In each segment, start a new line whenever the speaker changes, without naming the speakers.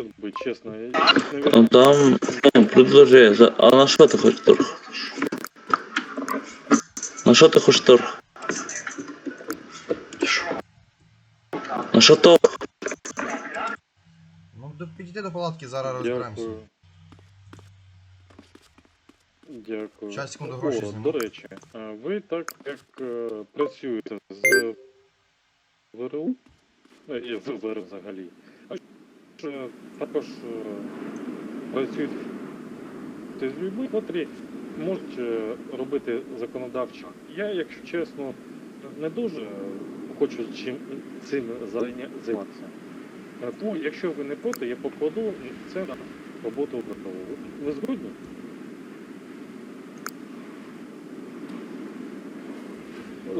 может быть, честно. Я,
Ну там, ну, предложи, за- а на що ти хочеш торг? На що ти хочеш торг? На що торг?
Ну, до- підійди до палатки, зараз розберемося.
Дякую. Дякую.
Щас, секунду,
О,
гроші зніму.
до речі, а ви так як е, працюєте з ВРУ, е, з ВРУ взагалі, е, також е, працюєте з людьми, котрі можуть робити законодавчо. Я, якщо чесно, не дуже хочу чим цим займатися. Тому, якщо ви не проти, я покладу це на роботу ВРУ. Ви згодні?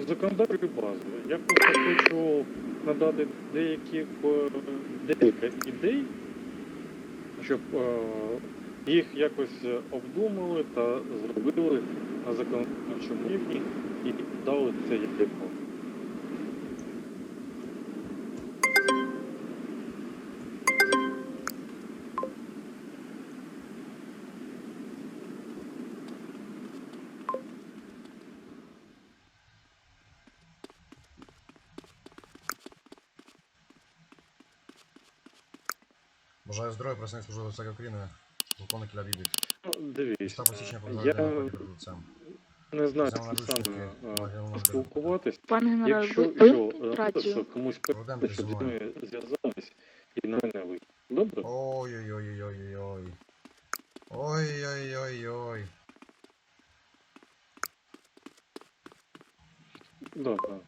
законодавчу базу. Я просто хочу надати деяких е, ідей, щоб е, їх якось обдумали та зробили на законодавчому рівні і дали це як
Бажаю здоров'я, представник служби безпеки України, полковник Ілля
Ну, Дивіться, я не знаю, як саме
лагерного
поспілкуватись.
Пане генерал,
Якщо
ви
що, е, що комусь
Володимир,
щоб зі мною зв'язались і на мене ви. Добре?
Ой-ой-ой-ой-ой-ой. Ой-ой-ой-ой.
Добре.